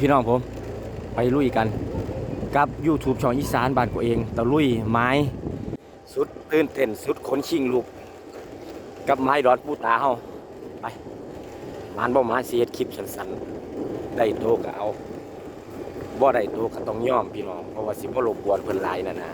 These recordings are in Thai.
พี่น้องผม ไปลุยกัน กับ YouTube ช่องอีสานบ้านกูเองตะลุยไม้ สุดตื่นเต้นสุดขนชิงลูก กับไม้ดอนปูตาเฮาไปมานบ่มาเสียดคลิปสั้นๆได้โตก็เอาบ่ได้โตก็ต้องยอมพี่น้องเพราะว่าสิบ่รบกวนเพิ่นหลายนั่นนะ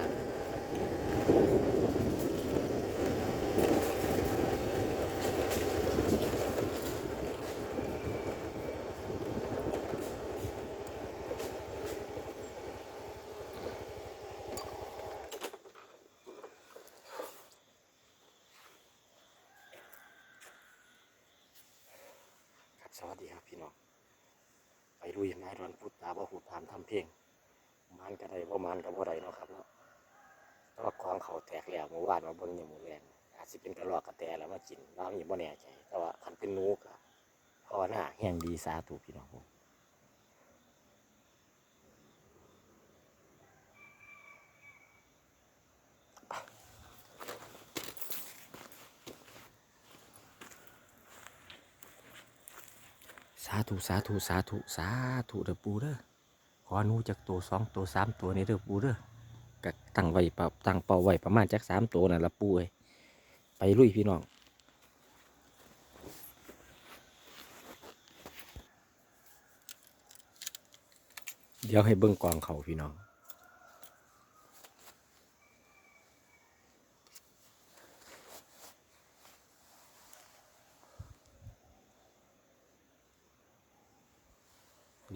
สวัสดีครับพี่น้อง ไปลุยไม้ดอนพุทธาบ่หูถามทำเพลงมันก็ได้บ่มันก็บ่ได้เนาะครับเนาะต่ว่ากองเขาแตกแล้วเมื่อวานมาบนอยู่หมูแลนอาจจะเป็นกระรอกกระแตแล้วมากินน้ำยังบ่แน่ใจแต่ว่าคันเป็นนูกะภาวนาแห่งดีสาธุพี่น้องผม ธุสาธุสาธุสาธุเด้อปูเด้อขอหนูจากตัวสองตัวสามตัวนี่เด้อปูเด้อก็ตั้งไว้ปะตั้งเป้าไว้ประมาณจากสามตัวนั่นละปูเอ้ยไปลุยพี่น้องเดี๋ยวให้เบิ้งกองเขาพี่น้อง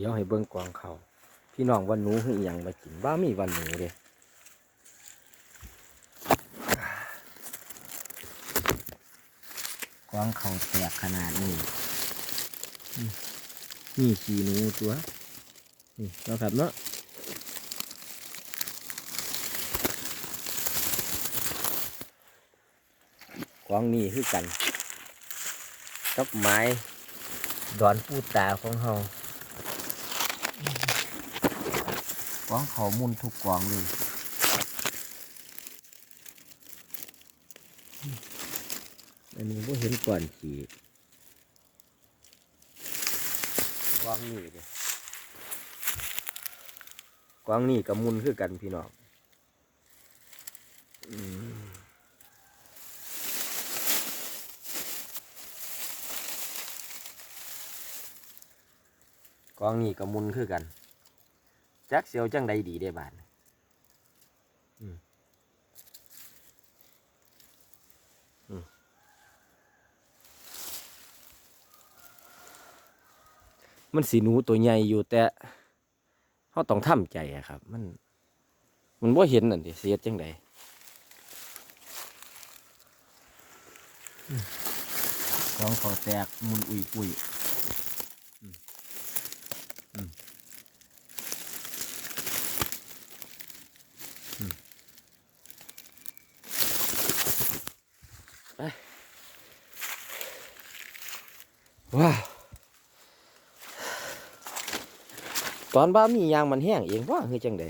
ดี๋ยวให้เบิ่งกวางเขาพี่น้องวันหนูคืออหยังมากินว่ามีวันหนูเด้กวางเขาแตกขนาดนี้นี่ขี้หนูตัวนี่เนาะครับเนาะกวางนี่คือกัน กับไม้ดอนปูตาของเฮา กวางเขามุนทุกกวางเลยอันนี้ก็เห็นก่อนขี่กวางนี่เลยกวางนี่กับมุนคือกันพี่น้องกวางนี่กับมุนคือกัน จักเสียวจังใดดีได้บานอืมอืมมันสีหนูตัวใหญ่อยู่แต่เขาต้องทำใจอะครับ มัน มันว่าเห็นนั่นดิเสียจังใดอืมของเขาแตกมุนอุยปุยอืมอืม ว้าว ตอนบ้ามียางมันแห้งเองว่าคือจังใด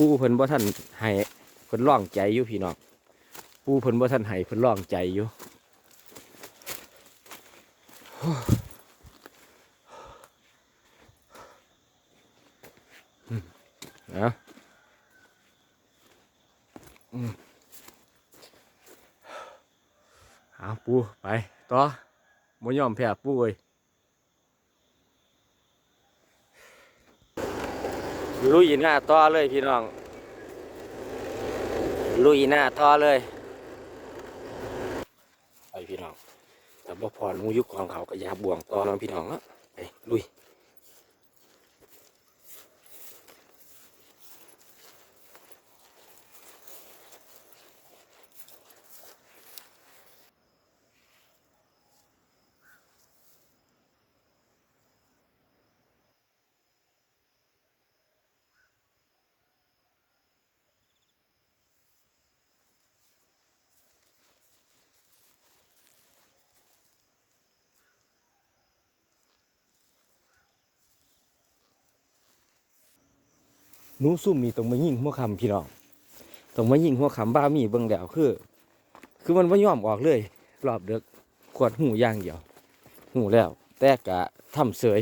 ปูเพิ่นบ่ท่านให้เพิ่นร้องใจอยู่พี่น้องปูเพิ่นบ่ท่านให้เพิ่นร้องใจอยู่ นะอืมเอาปูไปต่อบ่ยอมแพ้ปูเอ้ยลุยหน้าต่อเลยพี่น้อง ลุยหน้าต่อเลยไปพี่น้องแต่บ่พอหมูยุคของเขาก็ยาบ่วงต่อเนาะพี่น้องเนาะไปลุย นูซุ่มนี่ต้องมายิงหัวคำพี่น้องต้องมายิงหัวคำบ้ามีเบิ่งแล้วคือ คือมันไม่ยอมออกเลยรอบเด็กขวดหูย่างเดียวหูแล้ว แต่กะทำเสย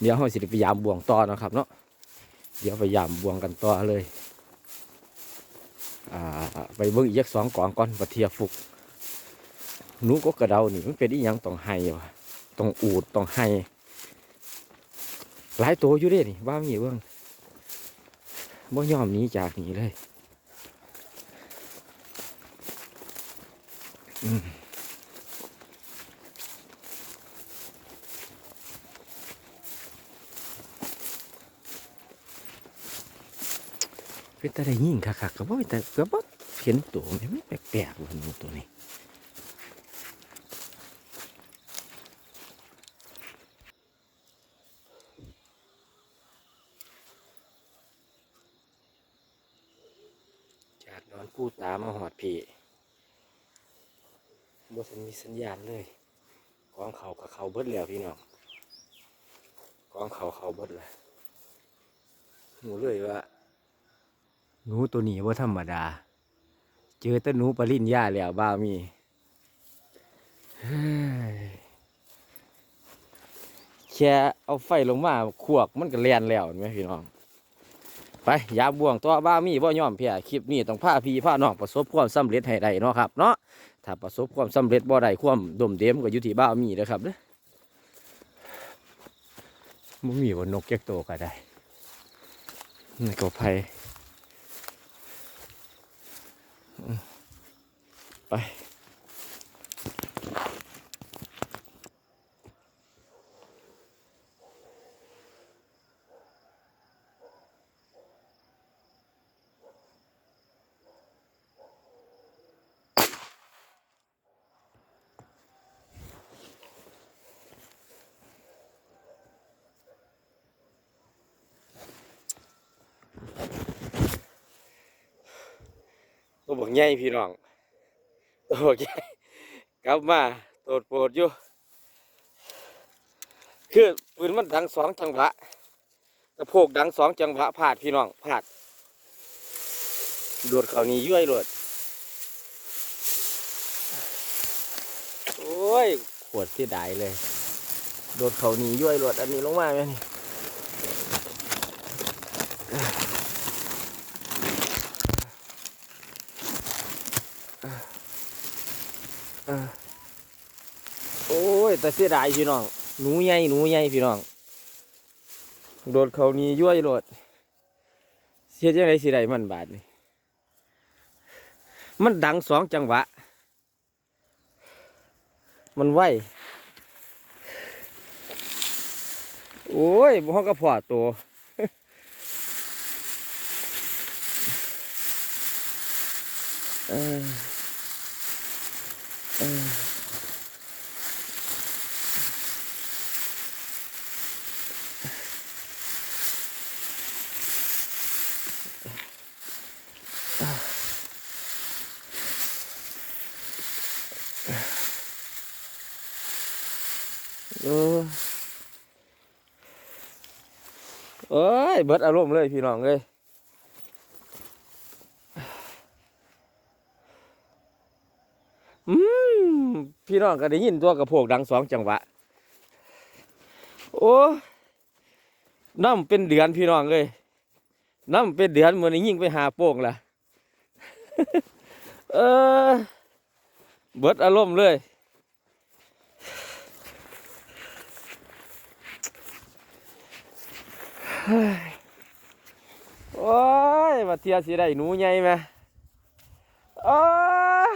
เดี๋ยวเราสิพยายามบวงต่อนะครับเนาะเดี๋ยวพยายามบวงกันต่อเลยอ่าไปเบิ่งอีกจักสองกองก่อนปะเทียฟุกหนูก็กระเดานี่มันเป็นอีหยังต้องให้วะต้องอูดต้องให้ หลายตัวอยู่เด้นี่บ้ามีเบิ่งบ่ยอมหนีจากนี่เลยอืมเป็นแต่ได้ยิงคักๆก็บ่แต่ก็บ่เห็นตัวมันไม่แปลกๆว่าหนูตัวนี้ กู้ตามาหอดพี่บ่ทันมีสัญญาณเลยกองเขากับเขาเบิดแล้วพี่น้องกองเขาเขาเบิดเลยหนูเลยว่าหนูตัวนี้ว่าธรรมดา เจอแต่หนูปริญญาแล้วบ้ามีแค่เอาไฟลงมาขวกมันก็แลนแล้วเห็นไหมพี่น้อง ไปยาบ่วงตัวบ้ามีบ่ยอมเพียคลิปนี้ต้องพาพี่พาน้องประสบความสำเร็จให้ได้เนาะครับเนาะถ้าประสบความสำเร็จบ่ได้ความดมเดมก็อยู่ที่บ้ามีเด้อครับเด้อบ่มีว่านกแก๊กโตก็ได้นี่ก็ไผ่ไป ตัวบักใหญ่พี่น้อง ตัวบักใหญ่กลับมาโตดโปรดอยู่ คือปืนมันดังสองจังหวะกระโพกดังสองจังหวะพลาดพี่น้องพลาดโดดเขานี้ย้วยโลดโอ้ย ขวดเสียดายเลย โดดเขานี้ย้วยโลดอันนี้ลงมาไหมนี่ โอ้ย แต่เสียดายพี่น้อง หนูใหญ่หนูใหญ่พี่น้อง โดดเขานี้ย้วยโลดเสียจังไรสิได้มันบาดนี่มันดังสองจังหวะ มันไหวโอ้ยบ่ห้องกระพอตัวเออเออ เออเอ้ยเบิดอารมณ์เลยพี่น้องเลยอืมพี่น้องก็ได้ยินตัวกระโพกดังสองจังหวะ โอ้น้ำเป็นเดือนพี่น้องเลยน้ำเป็นเดือนเหมือนยิ่งไปหาโป่งล่ะ เออ เบิดอารมณ์เลยโอ้ยมาเทียสิได้หนูใหญ่ไหมโอ้ย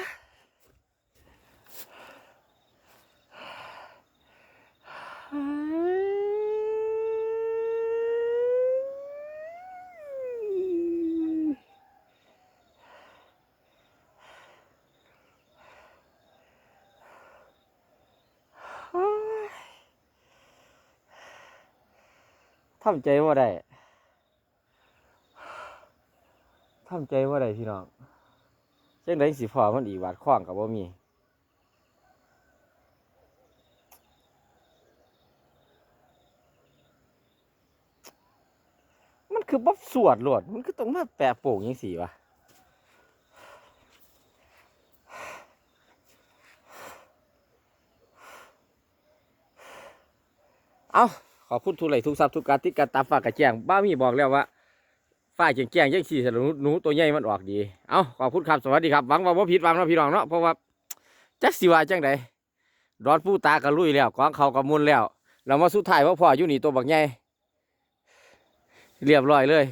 ทำใจว่าได้ทำใจว่าไรพี่น้องเช่นไรสิพอมันอีวาดคว้างกับว่ามีคือบ๊อบสวดโลดมันคือต้องมาแปะโป่งยังสีวะเอา ขอบคุณทุกไหลทุกทรัพย์ทุกการติการตาฝากกระแจงบ้ามีบอกแล้วว่าฝ้ายแจงแจงยังสี่สนุหนูตัวใหญ่มันออกดี เอาขอบคุณครับสวัสดีครับหวังว่าบ่ผิดหวังเนาะพี่น้องเนาะเพราะว่าจักสิว่าจังใดร้อนผู้ตากระลุยแล้วกองเขากระมุนแล้ว เรามาสุดท้ายว่าพ่ออยู่นี่ตัวบักใหญ่เรียบร้อยเลย